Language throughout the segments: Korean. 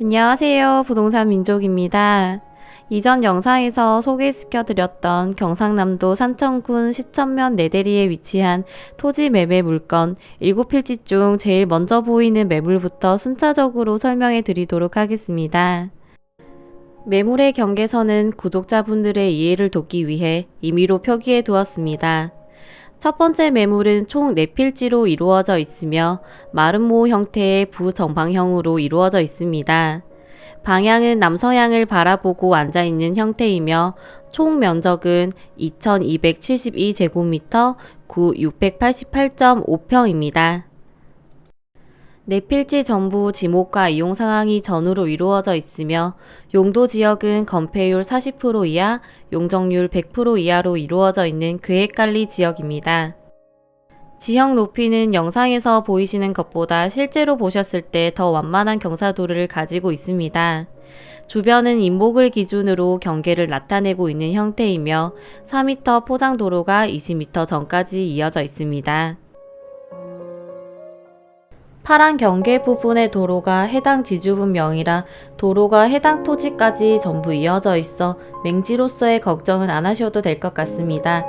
안녕하세요. 부동산 민족입니다. 이전 영상에서 소개시켜드렸던 경상남도 산청군 시천면 내대리에 위치한 토지 매매 물건 7필지 중 제일 먼저 보이는 매물부터 순차적으로 설명해 드리도록 하겠습니다. 매물의 경계선은 구독자분들의 이해를 돕기 위해 임의로 표기해 두었습니다. 첫 번째 매물은 총 4필지로 이루어져 있으며 마름모 형태의 부정방형으로 이루어져 있습니다. 방향은 남서향을 바라보고 앉아 있는 형태이며 총 면적은 2272제곱미터 구 688.5평입니다. 네필지 전부 지목과 이용 상황이 전후로 이루어져 있으며 용도 지역은 건폐율 40% 이하, 용적률 100% 이하로 이루어져 있는 계획관리 지역입니다. 지형 높이는 영상에서 보이시는 것보다 실제로 보셨을 때 더 완만한 경사도를 가지고 있습니다. 주변은 인목을 기준으로 경계를 나타내고 있는 형태이며 4m 포장도로가 20m 전까지 이어져 있습니다. 파란 경계 부분의 도로가 해당 지주분 명이라 도로가 해당 토지까지 전부 이어져 있어 맹지로서의 걱정은 안 하셔도 될 것 같습니다.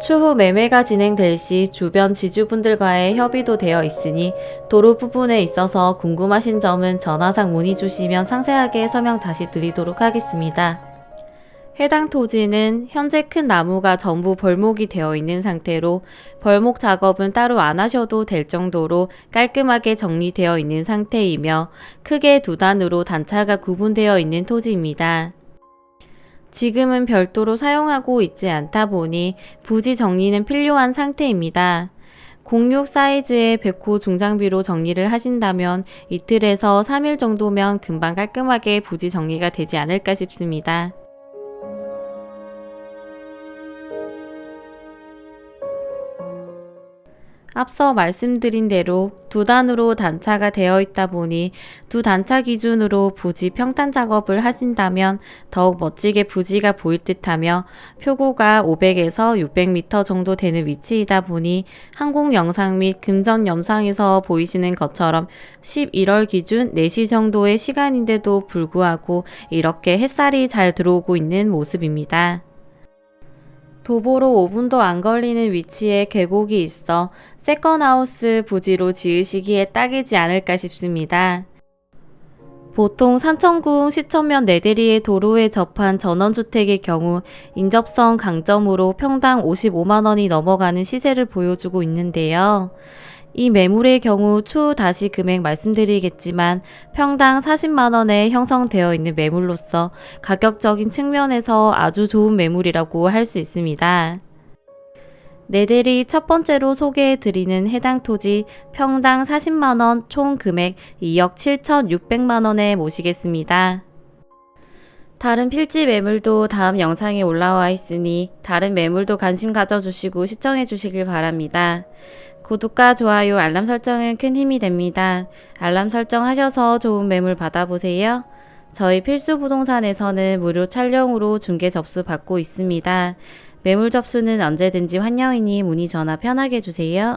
추후 매매가 진행될 시 주변 지주분들과의 협의도 되어 있으니 도로 부분에 있어서 궁금하신 점은 전화상 문의 주시면 상세하게 설명 다시 드리도록 하겠습니다. 해당 토지는 현재 큰 나무가 전부 벌목이 되어 있는 상태로 벌목 작업은 따로 안 하셔도 될 정도로 깔끔하게 정리되어 있는 상태이며 크게 두 단으로 단차가 구분되어 있는 토지입니다. 지금은 별도로 사용하고 있지 않다 보니 부지 정리는 필요한 상태입니다. 06 사이즈의 백호 중장비로 정리를 하신다면 이틀에서 3일 정도면 금방 깔끔하게 부지 정리가 되지 않을까 싶습니다. 앞서 말씀드린 대로 두 단으로 단차가 되어 있다 보니 두 단차 기준으로 부지 평탄 작업을 하신다면 더욱 멋지게 부지가 보일 듯하며 표고가 500에서 600m 정도 되는 위치이다 보니 항공 영상 및 금전 영상에서 보이시는 것처럼 11월 기준 4시 정도의 시간인데도 불구하고 이렇게 햇살이 잘 들어오고 있는 모습입니다. 도보로 5분도 안 걸리는 위치에 계곡이 있어 세컨하우스 부지로 지으시기에 딱이지 않을까 싶습니다. 보통 산청군 시천면 내대리의 도로에 접한 전원주택의 경우 인접성 강점으로 평당 55만원이 넘어가는 시세를 보여주고 있는데요. 이 매물의 경우 추후 다시 금액 말씀드리겠지만 평당 40만원에 형성되어 있는 매물로서 가격적인 측면에서 아주 좋은 매물이라고 할 수 있습니다. 네델이 첫 번째로 소개해 드리는 해당 토지 평당 40만원 총 금액 2억 7,600만원에 모시겠습니다. 다른 필지 매물도 다음 영상에 올라와 있으니 다른 매물도 관심 가져주시고 시청해 주시길 바랍니다. 구독과 좋아요, 알람 설정은 큰 힘이 됩니다. 알람 설정하셔서 좋은 매물 받아보세요. 저희 필수 부동산에서는 무료 촬영으로 중개 접수 받고 있습니다. 매물 접수는 언제든지 환영이니 문의 전화 편하게 주세요.